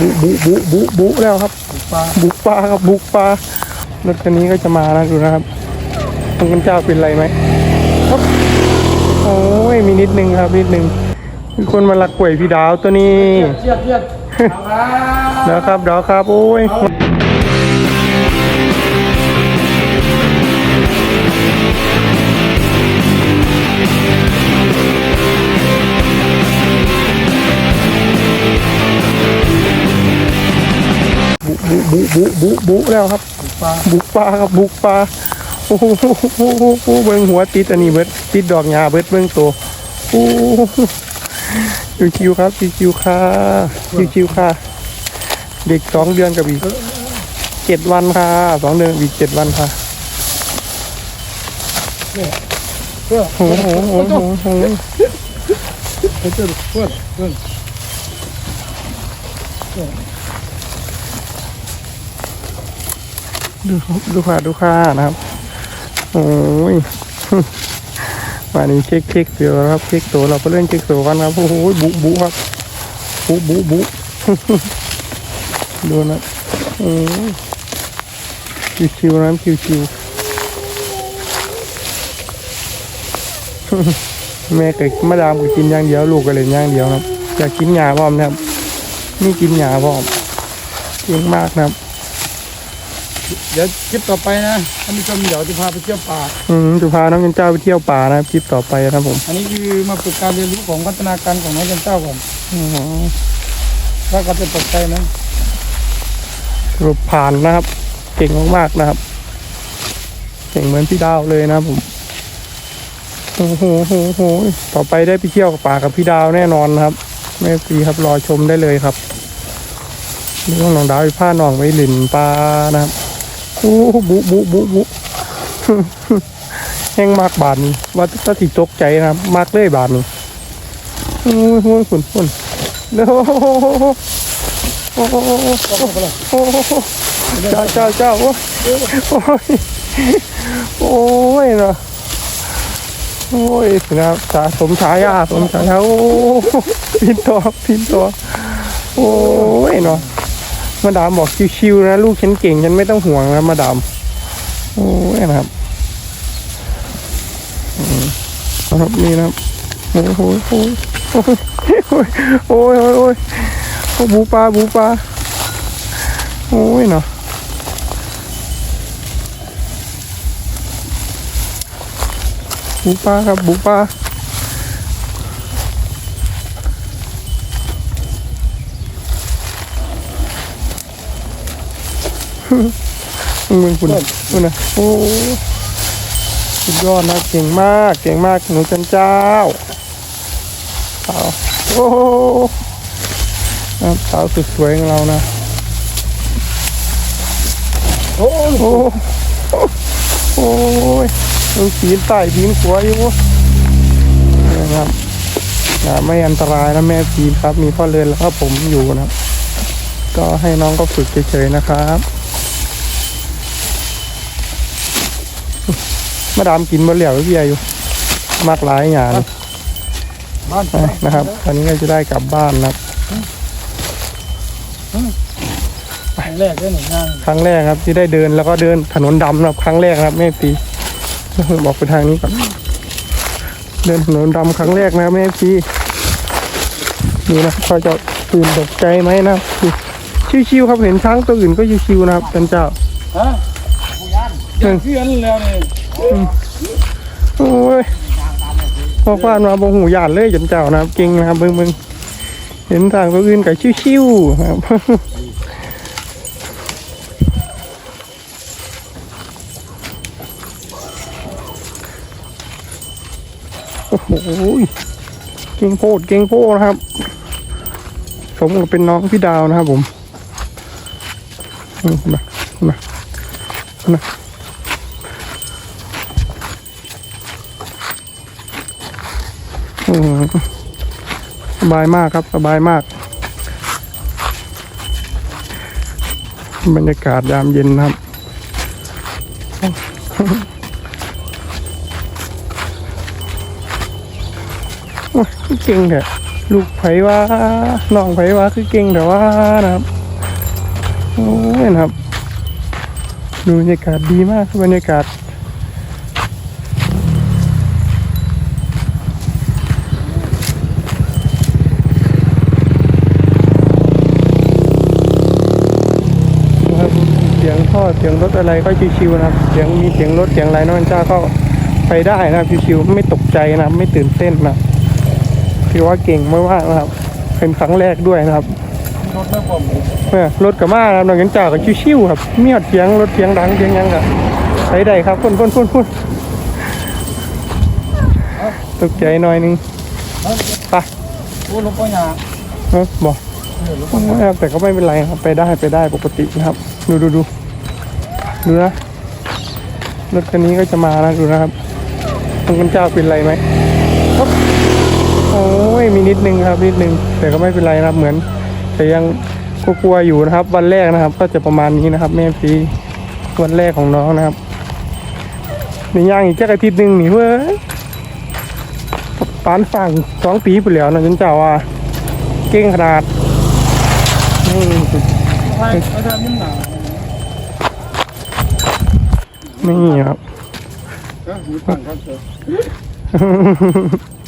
บุบุบุบุบุบุแล้วครับปลาบุกปลาครับบุกปลารถคันนี้ก็จะมานะดูนะครับตรงกันเจ้าเป็นไรไหมครับโอ้ยมีนิดนึงครับนิดนึงมีคนมาลักกล้วยพี่ดาวตัวนี้เทียบเทียบเอาละเดี๋ยวครับเดี๋ยวครับโอ้ย บุบุบุบุบุแล้วครับปลาบุกปลาครับบุกปลาโอ้โหโอ้โหโอ้โหเบิ้งหัวติดอันนี้เบิดติดดอกหญ้าเบิดเบิ้งตัวโอ้โหชิวๆครับชิวๆค่ะชิวๆค่ะ เด็กสองเดือนกับอีกเจ็ดวันค่ะสองเดือนกับอีกเจ็ดวันค่ะเพื่อโอ้โหโอ้โหโอ้โหเพื่อเพื่อเพื่อเพื่อ ดูครับดูค่ะดูค่ะนะครับ โอ้ยวันนี้เช็คเช็คเสือครับเช็คตัวเราไปเล่นเช็คตัวกันครับโอ้โหบุบุครับบุบุบุดูนะโอ้ยชิวๆนะชิวๆแม่กับมาดามก็กินอย่างเดียวลูกก็เลยอย่างเดียวนะครับอยากกินหญ้าพร้อมนะครับนี่กินหญ้าพร้อมเก่งมากนะครับ เดี๋ยวคลิปต่อไปนะท่านผู้ชมเดี๋ยวจะพาไปเที่ยวป่า อืมจะพาน้องเงินเจ้าไปเที่ยวป่านะครับคลิปต่อไปนะครับผมอันนี้คือมาฝึกการเรียนรู้ของพัฒนาการของน้องจันเจ้าก่อนอ๋อว่าเขาจะตกใจไหมสรุปผ่านนะครับ เก่งมากๆนะครับ เก่งเหมือนพี่ดาวเลยนะครับผมโอ้โหโหโหต่อไปได้ไปเที่ยวกับป่ากับพี่ดาวแน่นอนนะครับแม่ปีครับรอชมได้เลยครับนี่น้องดาวไปผ้าน้องไว้หลินปลานะครับ โอ้บุบุบุบุแห้งมากบาทนี้ว่าถ้าติตกใจนะมากเลยบาทนี้โอ้ยโอ้ยฝุ่นฝุ่นเด้อโอ้โหโอ้โหเข้าไปเลยโอ้โหเจ้าเจ้าเจ้าโอ้ยโอ้ยโอ้ยเนาะโอ้ยนะสะสมฉายาสมฉายาโอ้พินตัวพินตัวโอ้ยเนาะ มาดามบอกชิวๆนะลูกฉันเก่งฉันไม่ต้องห่วงนะมาดามโอ้ยนะครับอืมนะครับนี่นะครับโอ้โหโอ้ยโอ้ยโอ้ยโอ้ยโอ้ยโอ้ยบูปลาบูปลาโอ้ยเนาะบูปลาครับบูปลา มึงคุณคุณนะโอ้สุดยอดนะเก่งมาก เก่งมากหนูจันเจ้าสาวโอ้นะครับสาวสุดสวยของเรานะโอ้ยโอ้โอ้ยมันปีนใต้ปีนขวาอยู่นะครับอ่าไม่อันตรายนะแม่ปีนครับ มีพ่อเรือนแล้วก็ผมอยู่นะครับ ก็ให้น้องก็ฝึกเฉยๆนะครับ มาดามกินบะเหลี่ยวพี่อาอยู่ มากหลายอย่างบ้านไปนะครับ ตอนนี้ก็จะได้กลับบ้านนะครับครั้งแรกได้หนึ่งงานครั้งแรกครับ ที่ได้เดินแล้วก็เดินถนนดำนะครับ ครั้งแรกนะครับแม่ปีบอกไปทางนี้ก่อนเดินถนนดำครั้งแรกนะครับแม่ปีนี่นะเขาจะตื่นตกใจไหมนะครับชิวๆครับเห็นช้างตัวอื่นก็ชิวๆนะครับท่านเจ้า ฮะอย่างเพื่อนแล้วเนี่ยโอ้ยพอฟานมาบงหูหยาดเลยจนเจ้านะครับเก่งนะครับเบิ่งเบิ่งเห็นทางตัวอื่นก็ชิวๆครับโอ้โหเก่งโพดเก่งโพดนะครับ สมกับเป็นน้องพี่ดาวนะครับผมอืมมามามาอืม สบายมากครับ สบายมาก บรรยากาศยามเย็นนะครับโอ้ยเก่งแท้ลูกไผว่าน้องไผว่าคือเก่งแต่ว่านะครับโอ้ยนะครับ ดูบรรยากาศดีมากครับบรรยากาศ นะครับ เสียงรถอะไรก็ชิวๆนะครับ เสียงมีเสียงรถเสียงอะไรน้องเจ้าก็ไปได้นะครับชิวๆไม่ตกใจนะครับไม่ตื่นเต้นนะถือว่าเก่งมากนะครับ เป็นครั้งแรกด้วยนะครับรถเริ่ผมเออรถกับมานะครับน้องเจ้าก็ชิวๆครับเมียดเสียงรถเสียงดังเสียงยังก็ไปได้ครับพุ่นพุ่นพุ่นพุ่นตกใจหน่อยนึงไปโอ้ลงไปหยาเออบอกเออลงไปนะครับแต่ก็ไม่เป็นไรครับ ไปได้ไปได้ปกตินะครับ ดูดูดู ดูนะรถคันนี้ก็จะมานะดูนะครับทางคุณเจ้าเป็นไรไหมโอ้ยมีนิดนึงครับนิดนึง แต่ก็ไม่เป็นไรนะครับเหมือน แต่ยังกลัวๆอยู่นะครับ วันแรกนะครับ ก็จะประมาณนี้นะครับ แม่ฟีวันแรกของน้องนะครับนี่ย่างอีกแค่อาทิตย์หนึ่งนี่เว้ยปานฝั่งสองปีไปแล้วนะคุณเจ้าว่าเก่งขนาดนี่ใช่ไม่ได้นิ่มหนา นี่ครับเออหูตั้งครับเถอะ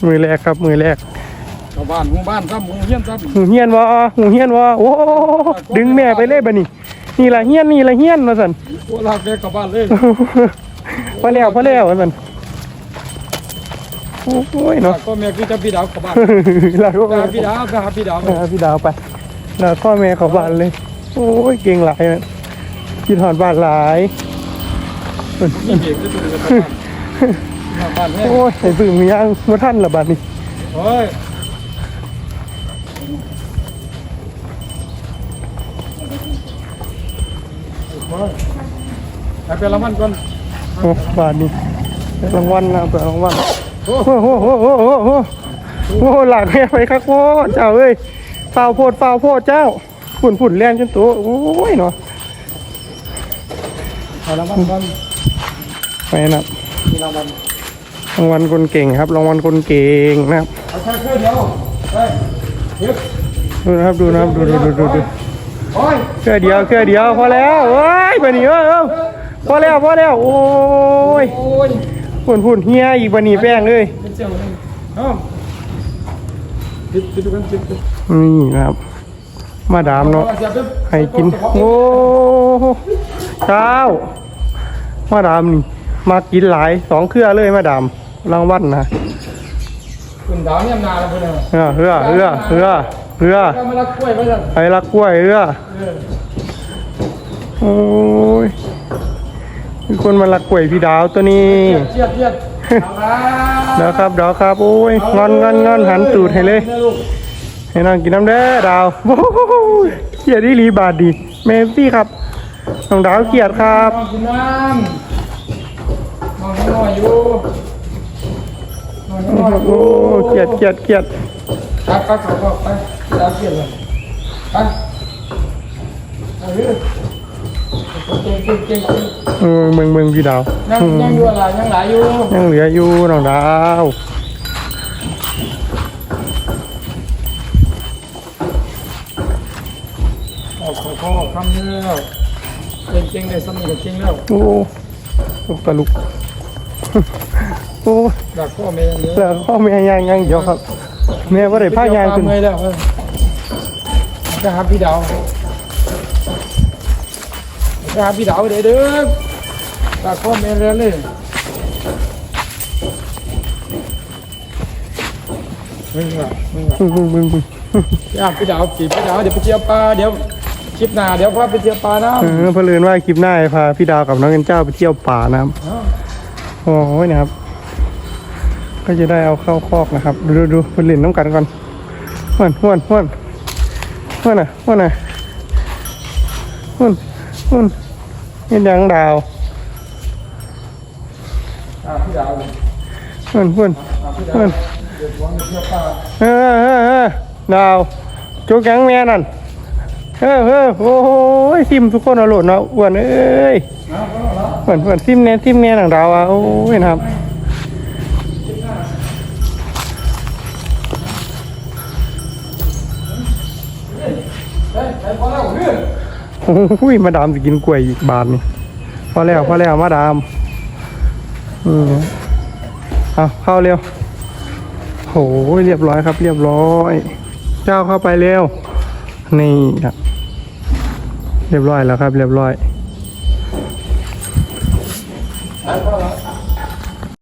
มือแรกครับมือแรกชาวบ้านหมู่บ้านซ้ำหมู่เฮียนซ้ำหูเฮียนวะหูเฮียนวะโอ้ดึงแม่ไปเลยบะนี่นี่ละเฮียนนี่ละเฮียนมาสันพวกลากแกกลับบ้านเลยพอแล้วพอแล้วมาสันโอ้ยเนาะ ก็แม่คือจะพี่ดาวกลับบ้านเราก็ไปหาพี่ดาวไปหาพี่ดาวไปหาพี่ดาวไปแล้วพ่อแม่เขาบ้านเลย โอ้ยเก่งหลายนะกินหอดบ้านหลาย นี่นโอ้ยไอ้พึ่งมียังมาท่านละบาดนี้โอ้ยไปเป็นละมันก่อนโอ้บาทนี้รางวัลนะเปิดรางวัลโอ้โหโอ้โหโอ้โหโอ้โหหลักแม่ไปครับโอ้เจ้าเอ้ยฟาวโพดฟาวโพดเจ้าฝุ่นฝุ่นแล่นจนตัวโอ้ยเนาะเอาละมันก่อน ไปนะมีรางวัลรางวัลคนเก่งครับรางวัลคนเก่งนะครับเอาแค่แค่เดียวไปเก็บดูนะครับดูนะครับดูดูดูดูดูโอ้ยแค่เดียวแค่เดียวพอแล้วโอ้ยไปนี่เออเออพอแล้วพอแล้วโอ้ยโอ้ยฝุ่นฝุ่นเฮียอีกบันนี้แป้งเลยเป็นเจ้าเลยเอ้าปิดปิดกันปิดปิดนี่นะครับมาดามเนาะให้กินโอ้เช้ามาดามนี่ มากินหลายสองเครือเลยมาดามรางวัลนะคุณดาวเนี่ยนาแล้วเพื่อนเรือเรือเรือเรือเรือก็มาลักกล้วยไว้สั่นไอ้รักกล้วยเรือเออโอ้ยมีคนมารักกล้วยพี่ดาวตัวนี้เทียบเทียบเอาละเดี๋ยวครับเดี๋ยวครับโอ้ยงอนงอนงอนหันตูดให้เลยลูกให้นั่งกินน้ำเด้อดาวโอ้โหเขียดที่รีบาทดีเมมซี่ครับน้องดาวเขียดครับนอนกินน้ำ นอนน้อยอยู่นอนน้อยอโอ้ยู่เขียดเขียดเขียดครับครับครับครับไปดาวเกียรเลยไปเอาเรื่องเก่งเก่งเก่งเก่งเออเมืองเมืองพี่ดาวยังยังอยู่อะไรยังหลายอยู่ยังเหลืออยู่น้องดาวออกขอขอคำแล้วเก่งเก่งได้สนุกกับเก่งแล้วโอ้ลูกตะลุก โอ้ดักพ่อแม่ยังเยอะแล้วพ่อแม่ยางยังเดียวครับ แม่ว่าได้ผ้ายางขึ้ขึ้นนเมื่อยแล้วเออไปหาพี่ดาวไปหาพี่ดาวเด้อเด้อดักพ่อแม่เรียนเลยมึงว่ะมึงว่ะมึงมึงมึงมึงพี่อาพี่ดาวปีพี่ดาวเดี๋ยวไปเที่ยวปลาเดี๋ยวคลิปหน้าเดี๋ยวพาไปเที่ยวปลานะเออเพลินว่าคลิปหน้าพาพี่ดาวกับน้องเงินเจ้าไปเที่ยวป่านะครับ โอ้ยนะครับ ก็จะได้เอาเข้าคอกนะครับ ดูดูดูเพลินน้ำกันก่อนห้วนห้วนห้วนห้วนอะห้วนอะห้วนห้วนเห็นยังดาวอ่าพี่ดาวห้วนห้วนอ่าพี่ดาวห้วนเดี๋ยวผมไปเที่ยวปลาเออเออเออดาวจุกยังแม่นั่นเออเออโอ้ยซิมทุกคนเอาโหลดเนาะอ้วนเอ้ย เหมือนเหมือนซิมเนี้ยซิมเนี้ยหนังดาวอะโอ้ยนะครับโอ้ยมาดามจะกินกล้วยอีกบาทนี่พอแล้วพอแล้วมาดามอืมเอาเข้าเร็วโหเรียบร้อยครับ เรียบร้อย เจ้าเข้าไปเร็วนี่ครับเรียบร้อยแล้วครับ เรียบร้อย